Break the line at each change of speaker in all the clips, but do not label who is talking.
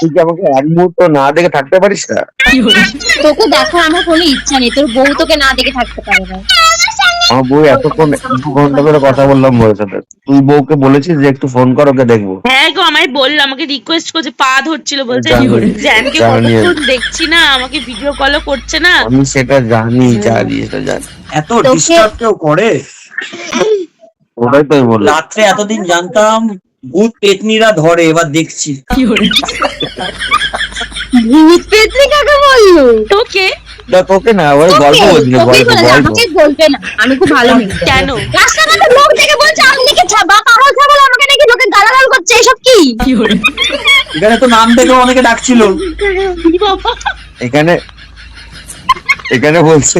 তুই কি আমাকে এক মুহূর্ত না দেখে থাকতে পারিস না?
তোকে দেখার আমার কোনো ইচ্ছা নেই। তোর বউ তোকে না দেখে থাকতে পারে না।
আমার বউ এতক্ষণ দু ঘণ্টা ধরে কথা বললাম বউয়ের সাথে। তুই বউকে বলেছিস যে একটু ফোন কর ওকে দেখব।
হ্যাঁ গো আমায় বলল আমাকে রিকোয়েস্ট করছে পা ধরছিল বলছে। জ্যানকে কতক্ষণ দেখছি না আমাকে ভিডিও কলও করছে না।
আমি সেটা জানি জানি সেটা জানি।
এত ডিস্টার্ব কেউ করে?
ওটাই তো আমি
রাত্রে এতদিন জানতাম ভূত পেতনিরা ধরে এবার দেখছি।
ভূত পেত্রি কাকে বলল?
তোকে?
না তোকে না ওই গল্প বলছিল
তোকেই
গল্প গল্প।
আমাকে বলবে না। আমি খুব ভালো
কেন?
রাস্তাঘাটে লোক দেখে বলছে আমি নাকি ছাবা পাগল ছাগল আমাকে নাকি লোকে গালাগাল করছে এসব কি?
এখানে তো নাম দেখে অনেকে ডাকছিল।
এখানে এখানে বলছে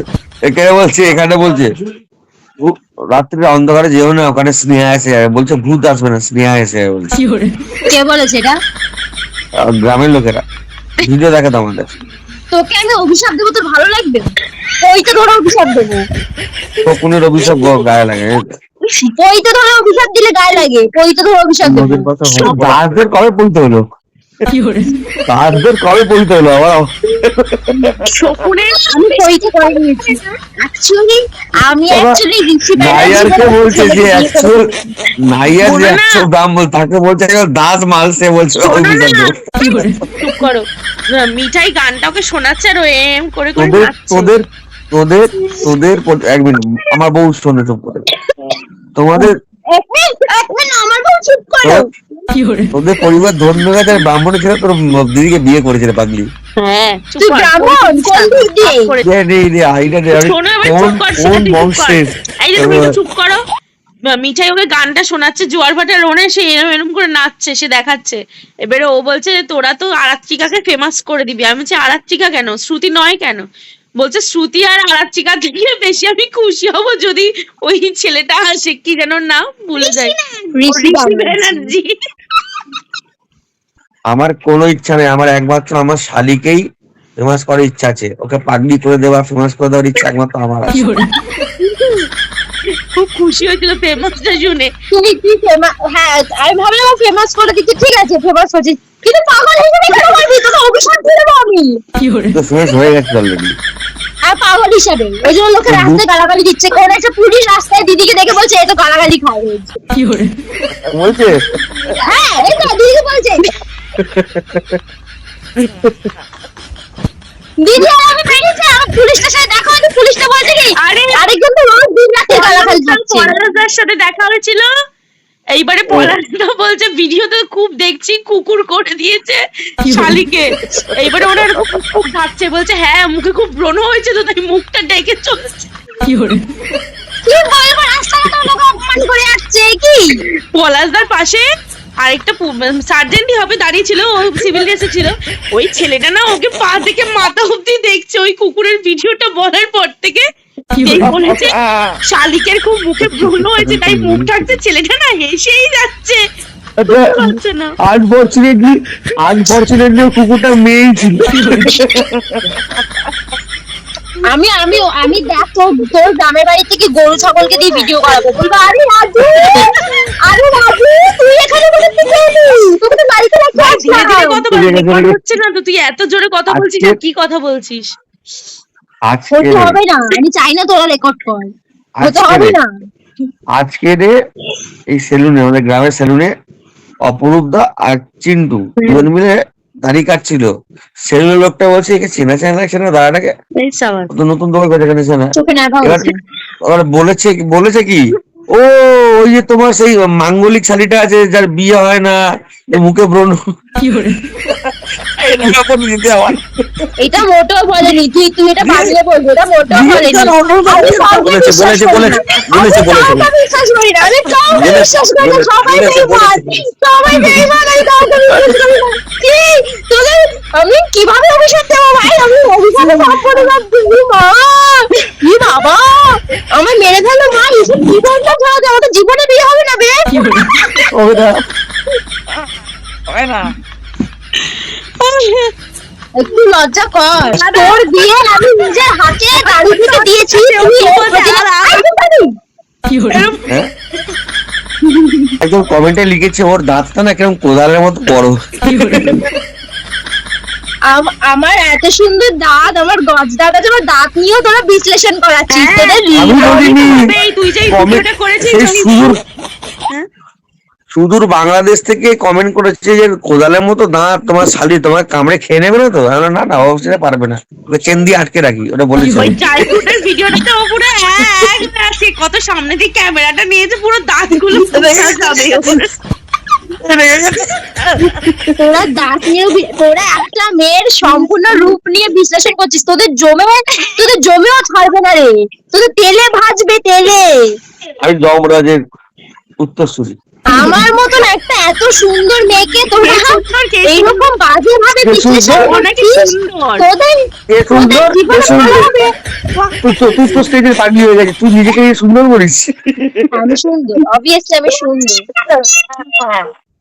এখানে বলছে এখানে বলছে। রাত্রে অন্ধকারে যেও না ওখানে স্নেহা এসে যাবে। বলছে ভূত আসবে না স্নেহা এসে যাবে বলছে।
কে বলেছে এটা?
গ্রামের লোকেরা। ভিডিও দেখে তো আমাদের।
তোকে আমি অভিশাপ দেবো তোর ভালো লাগবে? ওই তো ধরো অভিশাপ দেবো।
শকুনের অভিশাপ গায়ে লাগে
ওই তো। ধরো অভিশাপ দিলে গায়ে লাগে। তো ধরো অভিশাপ দেবো।
কবে পড়তে হলো? কবে হলো?
আমি পরীক্ষা করে নিয়েছি। অ্যাকচুয়ালি আমি অ্যাকচুয়ালি ঋষি
নাইয়ারকে বলছে যে একশো নাইয়ার যে একশো দাম বল তাকে বলছে একবার মাল সে বলছে
শোনো
অভিশাপ
না।
দেবো।
চুপ করো। মিঠাই গানটা ওকে শোনাচ্ছে আর এম করে করে
তোদের তোদের তোদের এক মিনিট আমার বউ শোনে চুপ করে। তোমাদের
এক মিনিট এক মিনিট আমার বউ চুপ করো।
তোদের পরিবার ধন্য গেছে ব্রাহ্মণের ছেলে তোর দিদিকে বিয়ে করেছিল পাগলি।
হ্যাঁ চুপ কর।
ব্রাহ্মণ?
মিঠাই ওকে গানটা শোনাচ্ছে জোয়ার ভাটার রোনে সে এরম এরম করে নাচছে সে দেখাচ্ছে। এবারে ও বলছে তোরা তো আরাত্রিকাকে ফেমাস করে দিবি। আমি বলছি আরাত্রিকা কেন? শ্রুতি নয় কেন? বলছে শ্রুতি আর আরাত্রিকা থেকে বেশি আমি খুশি হব যদি ওই ছেলেটা আসে। কি যেন নাম ভুলে যায়
ঋষি ব্যানার্জি।
আমার কোনো ইচ্ছা নেই আমার একমাত্র আমার শালিকেই ফেমাস করার ইচ্ছা আছে। ওকে পাগলি করে দেওয়া ফেমাস করে দেওয়ার ইচ্ছা একমাত্র আমার আছে।
খুব খুশি হয়েছিল ফেমাসটা শুনে।
তুমি কি ফেমাস হ্যাঁ আমি ভাবলাম ফেমাস করে দিচ্ছি ঠিক আছে ফেমাস হচ্ছে কিন্তু পাগল হিসেবে কেন বলবি? তোকে অভিশাপ দিয়ে দেবো আমি।
তো ফেমাস হয়ে গেছে অলরেডি
আর পাগল হিসাবে। ওই জন্য লোকে রাস্তায় গালাগালি দিচ্ছে। কোন একটা পুলিশ রাস্তায় দিদিকে দেখে বলছে এ তো গালাগালি খায়।
বলছে?
হ্যাঁ এই তো দিদিকে বলছে। দিদি আর আমি বেরিয়েছি আমার দেখা হয়নি পুলিশটা বলছে কি
আরে
আরেকজন তো রোজ দিন রাতে
পলাশদার সাথে দেখা হয়েছিল? এইবারে পলাশদা বলছে ভিডিও তো খুব দেখছি কুকুর করে দিয়েছে শালিকে। এইবারে এরকম খুব বলছে হ্যাঁ মুখে খুব ব্রণ হয়েছে তো তাই মুখটা ডেকে চলছে।
কি বলব রাস্তাঘাটে লোক অপমান করে আসছে কি?
পলাশদার পাশে আরেকটা সার্জেন্টই হবে দাঁড়িয়ে ছিল ও সিভিল ড্রেসে ছিল। ওই ছেলেটা না ওকে পা থেকে মাথা অব্দি দেখছে ওই কুকুরের ভিডিওটা বলার পর থেকে। বলেছে শালিকের খুব মুখে হয়েছে তাই মুখ ঢাকছে ছেলেটা না হেসেই যাচ্ছে।
আনফর্চুনেটলি আনফর্চুনেটলি কুকুরটা মেয়েই ছিল।
আমি আমি আমি দেখ তোর তোর গ্রামের বাড়ি থেকে গরু ছাগলকে দিয়ে ভিডিও করাবো। বলব আরে রাজু! আরে রাজু! তুই এখানে বলে তুই এলি তোকে তো বাড়িতে রাখতে
ভাই, ধীরে ধীরে
আসলাম।
কথা বল
ঠিক আছে,
রেকর্ড
ঠিক আছে।
হচ্ছে না তো তুই এত জোরে কথা বলছিস কি কথা বলছিস?
আজকে
হতে
রে,
হবে না আমি চাই না তোরা রেকর্ড কর। হবে না।
আজকে রে এই সেলুনে আমাদের গ্রামের সেলুনে অপরূপ দা আর চিন্টু দুজন মিলে দাড়ি কাটছিল। সেলুনের লোকটা বলছে একে চেনা চেনা লাগছে না তো নতুন দোকান করে চেনা। এবার বলেছে বলেছে কি? ও ওই যে তোমার সেই মাঙ্গলিক শাড়িটা আছে যার বিয়ে হয় না মুখে ব্রণ এরকম দিতে আমার
এটা মোটেও বলেনি তুই তুই এটা বানিয়ে বলবি এটা মোটেও বলেনি।
এটা
আমি
বলেছে, বলেছে, বলেছে, বলেছে,
বিশ্বাস করি না আমি কাউকে বিশ্বাস করি না সবাই
বলেছে,
সবাই বেইমান আমি কাউকে বিশ্বাস করি না। কি তোকে আমি কীভাবে অভিশাপ দেবো ভাই? আমি অভিশাপে সব যাচ্ছি মা। আমার মেরে ফেলো মা এসব জীবনটা ছাড়া আমার তো জীবনে বিয়ে হবে না বে
হবে না
একটু লজ্জা কর। তোর বিয়ে আমি নিজের হাতে গাড়ি থেকে দিয়েছি কোথায়?
হ্যাঁ? একদম কমেন্টে লিখেছে ওর দাঁতটা না কীরকম কোদালের মতো বড়।
আমার এত সুন্দর দাঁত আমার গজ দাঁত আছে আমার দাঁত নিয়েও তোরা বিশ্লেষণ করাচ্ছিস
হ্যাঁ।
তোদের
আমি বলিনি
এই তুই যে ভিডিওটা করেছিস
সুদূর
হ্যাঁ?
বাংলাদেশ থেকে কমেন্ট করেছে যে কোদালের মতো দাঁত তোমার শালি তোমার কামড়ে খেয়ে নেবে না তো না না অবশ্যই পারবে না ওকে চেন দিয়ে আটকে রাখি ওটা বলেছে
ওই চাইল্ডহুডের ভিডিওটাতে ও পুরো এক কত সামনে দিয়ে ক্যামেরাটা নিয়েছে পুরো দাঁতগুলো দেখা যাবে।
তোরা দাঁত নিয়ে তোরা একটা মেয়ের সম্পূর্ণ রূপ নিয়ে বিশ্লেষণ করছিস। তোদের জমে তোদের জমেও ছাড়বে না রে। তোদের তেলে ভাজবে তেলে।
আমি যমরাজের উত্তরসূরি।
আমার মতন একটা এত সুন্দর মেয়েকে তোরা এইরকম বাজে ভাবে বিশ্লেষণ করছিস? তোদের
এ সুন্দর? তুই তো স্টেজে পাগলি হয়ে গেছিস। তুই নিজেকে সুন্দর করিস।
আমি সুন্দর। অবভিয়াসলি আমি সুন্দর।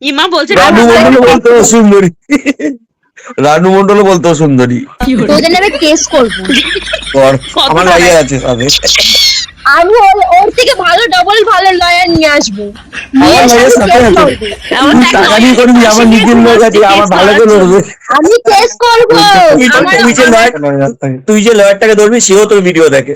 ইমা বলছে
রানু মন্ডল বলতো সুন্দরী। রানু মন্ডল বলতো সুন্দরী।
তোদের নামে কেস করব।
কর। আমার? লাগে আছে সবে
আমি ওর- থেকে ভালো ডবল ভালো লয়ার নিয়ে আসব। আমি। কেস করব।
যে তুই যে লয়ারটাকে ধরবি সেও তোর ভিডিও দেখে।